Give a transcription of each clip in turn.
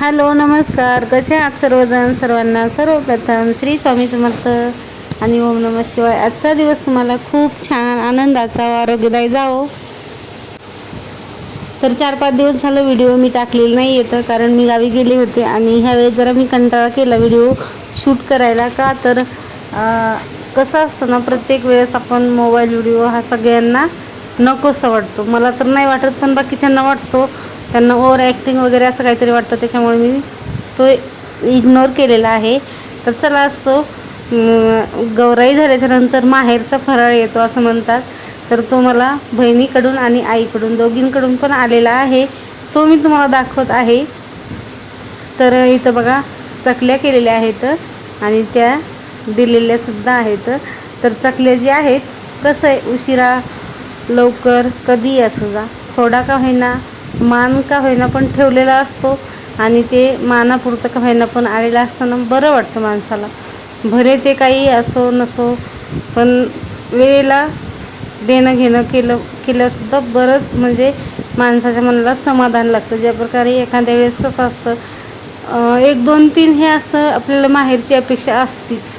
Hello नमस्कार. कसे आहात सर्वजण? सर्वांना सर्वप्रथम श्री स्वामी समर्थ आणि ओम नमः शिवाय. आजचा दिवस तुम्हाला खूप छान आनंदाचा व आरोग्यदायी जावो. तर चार पाच दिवस झालं व्हिडिओ मी टाकलेला नाही येतं कारण मी गावी गेले होते आणि ह्यावेळेस जरा मी कंटाळा केला व्हिडिओ शूट करायला का? तर कसं असतं ना प्रत्येक वेळेस आपण मोबाईल व्हिडिओ हा सगळ्यांना नकोसा वाटतो. मला तर नाही वाटत पण बाकीच्यांना वाटतो. त्यांना ओव्हर ॲक्टिंग वगैरे असं काहीतरी वाटतं त्याच्यामुळे मी तो इग्नोर केलेला आहे. तर चला असो गौराई झाल्याच्यानंतर माहेरचा फराळ येतो असं म्हणतात. तर तो मला बहिणीकडून आणि आईकडून दोघींकडून पण आलेला आहे. तो मी तुम्हाला दाखवत आहे. तर इथं बघा चकल्या केलेल्या आहेत आणि त्या दिलेल्यासुद्धा आहेत. तर चकल्या जे आहेत कसं आहे? उशिरा लवकर कधी असं जा? थोडा का होईना? मान का होईना पण ठेवलेला असतो आणि ते मानापुरतं का होईना पण आलेलं असताना बरं वाटतं माणसाला. भरे ते काही असो नसो पण वेळेला देणं घेणं केलं केल्यासुद्धा बरंच म्हणजे माणसाच्या मनाला समाधान लागतं. ज्या प्रकारे एखाद्या वेळेस कसं असतं एक दोन तीन हे असतं आपल्याला माहेरची अपेक्षा असतीच.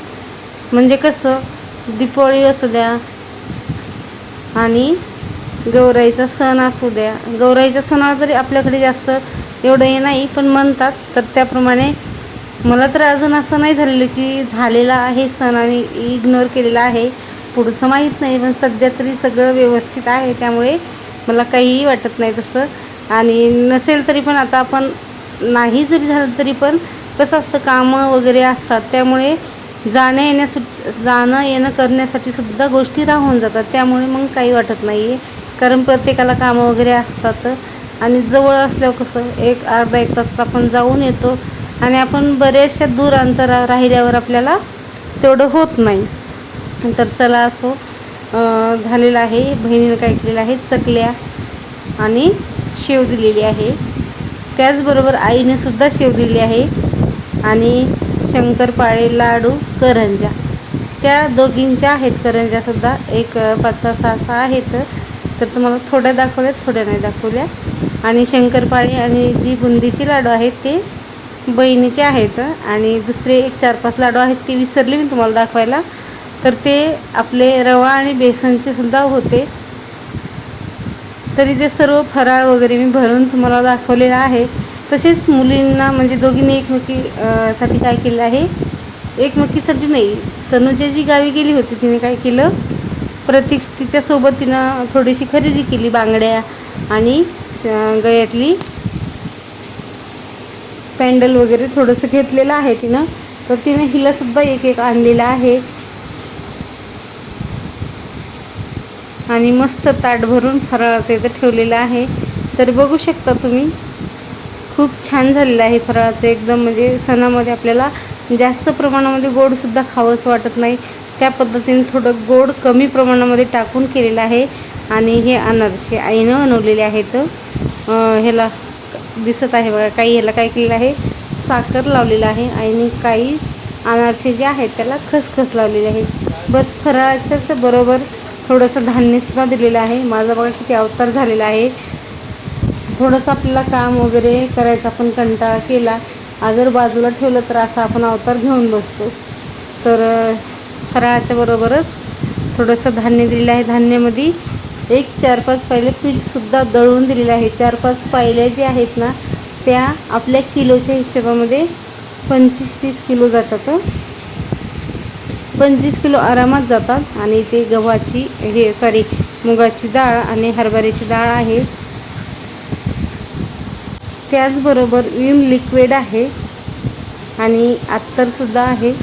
म्हणजे कसं दीपावळी असू द्या आणि गौराईचा सण असू द्या. गौराईच्या सणाला तरी आपल्याकडे जास्त एवढं हे नाही पण म्हणतात. तर त्याप्रमाणे मला तर अजून असं नाही झालेलं की झालेला आहे सण आणि इग्नोर केलेला आहे. पुढचं माहीत नाही पण सध्या तरी सगळं व्यवस्थित आहे. त्यामुळे मला काहीही वाटत नाही तसं. आणि नसेल तरी पण आता आपण नाही जरी झालं तरी पण कसं असतं कामं वगैरे असतात. त्यामुळे जाण्या येण्यासु जाणं येणं करण्यासाठी सुद्धा गोष्टी राहून जातात. त्यामुळे मग काही वाटत नाही आहे कारण प्रत्येकाला कामं वगैरे असतात. आणि जवळ असल्यावर कसं एक अर्धा एक तासात आपण जाऊन येतो. आणि आपण बऱ्याचशा दूर अंतरा राहिल्यावर आपल्याला तेवढं होत नाही. तर चला असो झालेलं आहे. बहिणीनं काय केलेलं आहे? चकल्या आणि शेव दिलेली आहे. त्याचबरोबर आईने सुद्धा शेव दिली आहे. आणि शंकरपाळे लाडू करंजा. त्या दोघींच्या आहेत. करंजासुद्धा एक पाच सहा सहा आहेत. तर तुम्हाला थोड्या दाखवल्यात थोड्या नाही दाखवल्या. आणि शंकरपाळी आणि जी बुंदीची लाडू आहेत ते बहिणीचे आहेत. आणि दुसरे एक चार पाच लाडू आहेत ते विसरले मी तुम्हाला दाखवायला. तर ते आपले रवा आणि बेसनचे सुद्धा होते. तरी ते सर्व फराळ वगैरे मी भरून तुम्हाला दाखवलेलं आहे. तसेच मुलींना म्हणजे दोघींनी एकमेकी साठी काय केलं आहे? एकमेकीसाठी नाही. तनुजा जी गावी गेली होती तिने काय केलं? प्रतीक तिच्यासोबत तिनं थोडीशी खरेदी केली बांगड्या आणि गळ्यातली पॅन्डल वगैरे थोडंसं घेतलेलं आहे तिनं. तर तिने हिलासुद्धा एक एक आणलेलं आहे. आणि मस्त ताट भरून फराळाचं इथं ठेवलेलं आहे. तर बघू शकता तुम्ही खूप छान झालेलं आहे फराळाचं. एकदम म्हणजे सणामध्ये आपल्याला जास्त प्रमाणामध्ये गोडसुद्धा खावंसं वाटत नाही. त्या पद्धतीने थोडं गोड कमी प्रमाणामध्ये टाकून केलेलं आहे. आणि हे अनारसे आईनं बनवलेले आहेत. ह्याला दिसत आहे बघा काही ह्याला काय केलेलं आहे? साखर लावलेलं आहे. आणि काही अनारसे जे आहेत त्याला खसखस लावलेले आहे बस फराळाच्याच बरोबर थोडंसं धान्यसुद्धा दिलेलं आहे. माझा बघा किती अवतार झालेला आहे. थोडंसं आपल्याला काम वगैरे करायचा आपण कंटाळा केला. अगर बाजूला ठेवलं तर असा आपण अवतार घेऊन बसतो. तर फराळाच्या बरोबरच थोडंसं धान्य दिलेलं आहे. धान्यामध्ये एक चार पाच पायले पीठसुद्धा दळून दिलेलं आहे. चार पाच पायल्या जे आहेत ना त्या आपल्या किलोच्या हिशोबामध्ये पंचवीस तीस किलो जातात. पंचवीस किलो आरामात जातात आणि ते गव्हाची हे सॉरी मुगाची डाळ आणि हरभऱ्याची डाळ आहे. त्याचबरोबर विम लिक्विड आहे आणि अत्तरसुद्धा आहे.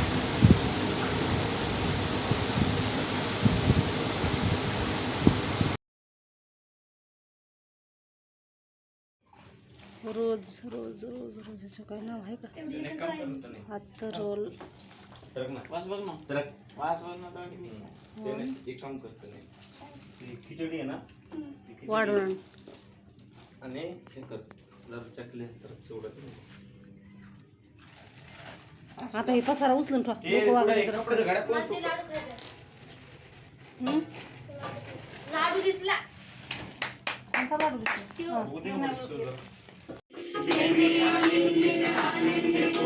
रोज रोज रोज रोज याचं काय नाव आहे का? अत्तर रोल. खिचडी आहे ना वाढवण आणि हे कर. जर चकले तर तेवढं आता हे पसारा उचलून? लाडू दिसला. लाडू दिसला? Hallelujah, hallelujah.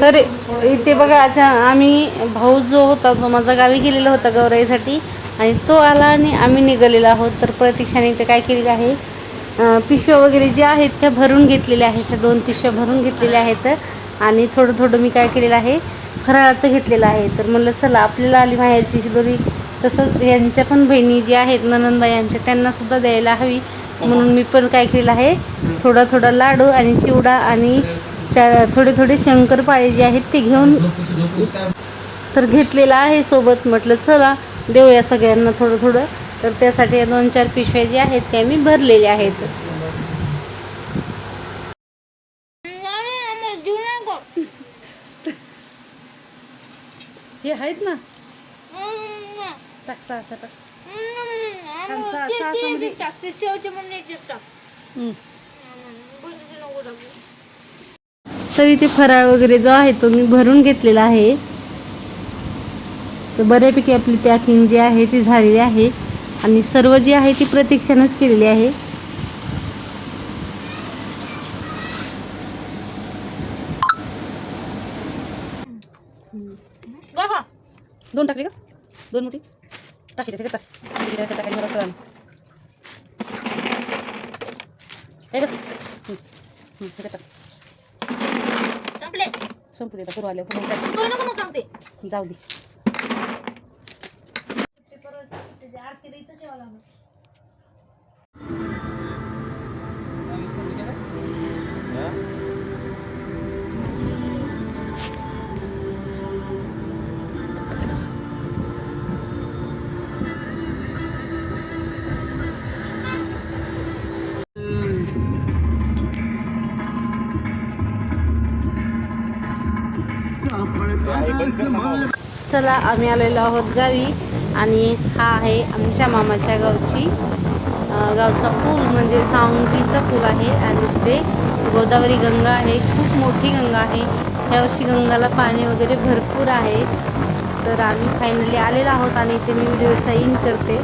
तर इथे बघा आता आम्ही भाऊ जो होता तो माझा गावी गेलेला होता गौराईसाठी. आणि तो आला आणि आम्ही निघालेलो आहोत. तर प्रतीक्षाने इथे काय केलेलं आहे? पिशव्या वगैरे ज्या आहेत त्या भरून घेतलेल्या आहेत. त्या दोन पिशव्या भरून घेतलेल्या आहेत. आणि थोडं थोडं मी काय केलेलं आहे? फराळाचं घेतलेलं आहे. तर म्हणलं चला आपल्याला आली मायाची शिदोरी. तसंच यांच्या पण बहिणी ज्या आहेत ननंदबाई आमच्या त्यांनासुद्धा द्यायला हवी. म्हणून मी पण काय केलेलं आहे? थोडा थोडा लाडू आणि चिवडा आणि चार थोडे थोडे शंकरपाळे जे आहेत ते घेऊन तर घेतलेलं आहे सोबत. म्हटलं चला देऊया सगळ्यांना थोडं थोडं. तर त्यासाठी दोन चार पिशव्या ज्या आहेत त्या मी भरलेल्या आहेत. हे आहेत ना? टाक सहा सहा टाक. सहा- सहा समधी. हम्म. तर इथे फराळ वगैरे जो आहे तो मी भरून घेतलेला आहे. तर बऱ्यापैकी आपली पॅकिंग जी आहे ती झालेली आहे आणि सर्व जी आहे ती प्रतीक्षानंच केलेली आहे. दोन टाकले का? दोन मोठी? टाकी त्याच्यात टाक. किती द्यायचं टाकायला मला कळलं. ए बस. टाक. संपू दे आता पूर्व आले. करू नको मग सांगते. जाऊ दे. चला आम्ही आलेलो आहोत गावी आणि हा आहे आमच्या मामाच्या गावची गावचा पूल म्हणजे सावंगीचा पूल आहे आणि तिथे गोदावरी गंगा आहे. खूप मोठी गंगा आहे. यावर्षी गंगाला पाणी वगैरे भरपूर आहे. तर आम्ही फायनली आलेलो आहोत आणि इथे मी व्हिडिओचा इन करते.